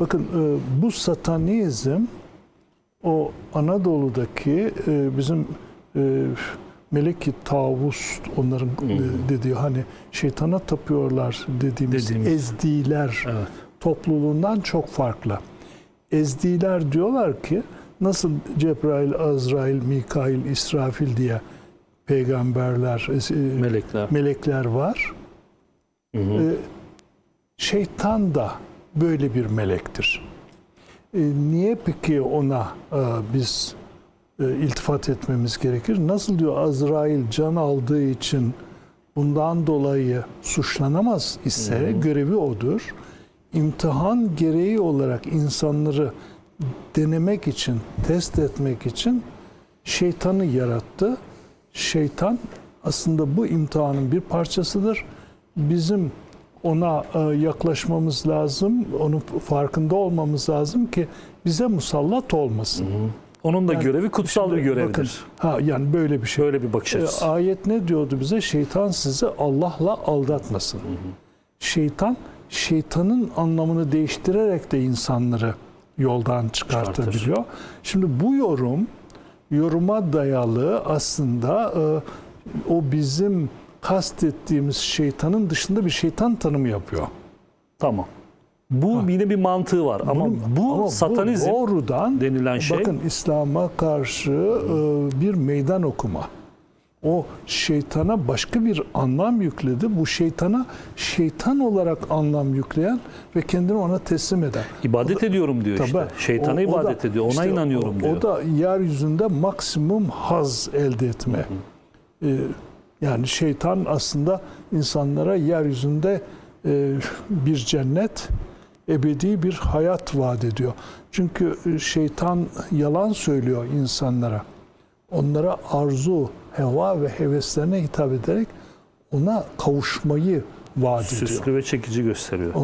Bakın e, bu satanizm o Anadolu'daki e, bizim e, Meleki Tavus onların dediği hani şeytana tapıyorlar dediğimiz, Dediğimiz. ezdiler Evet. topluluğundan çok farklı. Ezdiler diyorlar ki nasıl Cebrail, Azrail, Mikail, İsrafil diye peygamberler, Melekler. melekler var. Hı hı. Şeytan da böyle bir melektir. E, niye peki ona e, biz e, iltifat etmemiz gerekir? Nasıl diyor Azrail can aldığı için bundan dolayı suçlanamaz ise görevi odur. İmtihan gereği olarak insanları denemek için, test etmek için şeytanı yarattı. Şeytan aslında bu imtihanın bir parçasıdır. Bizim ona e, yaklaşmamız lazım, onun farkında olmamız lazım ki bize musallat olmasın. Onun da Yani görevi kutsal bir Şimdi bakın, görevdir. ha yani böyle bir şey. Böyle bir bakış E, açısı. ayet ne diyordu bize? Şeytan sizi Allah'la aldatmasın. Şeytan şeytanın anlamını değiştirerek de insanları yoldan çıkartabiliyor. Şimdi bu yorum yoruma dayalı aslında e, o bizim kastettiğimiz şeytanın dışında bir şeytan tanımı yapıyor. Tamam. Bu yine bir mantığı var ama Bunun- bu ama satanizm doğrudan denilen şey Bakın İslam'a karşı e, bir meydan okuma. O şeytana başka bir anlam yükledi. Bu şeytana şeytan olarak anlam yükleyen ve kendini ona teslim eden. ibadet ediyorum diyor işte. Tabii. Şeytana O- o ibadet da- ediyor. Ona işte inanıyorum o, diyor. O da yeryüzünde maksimum haz elde etme. E, yani şeytan aslında insanlara yeryüzünde e, bir cennet, ebedi bir hayat vaat ediyor. Çünkü e, şeytan yalan söylüyor insanlara. Onlara arzu, heva ve heveslerine hitap ederek ona kavuşmayı vaat ediyor. Süslü ve çekici gösteriyor.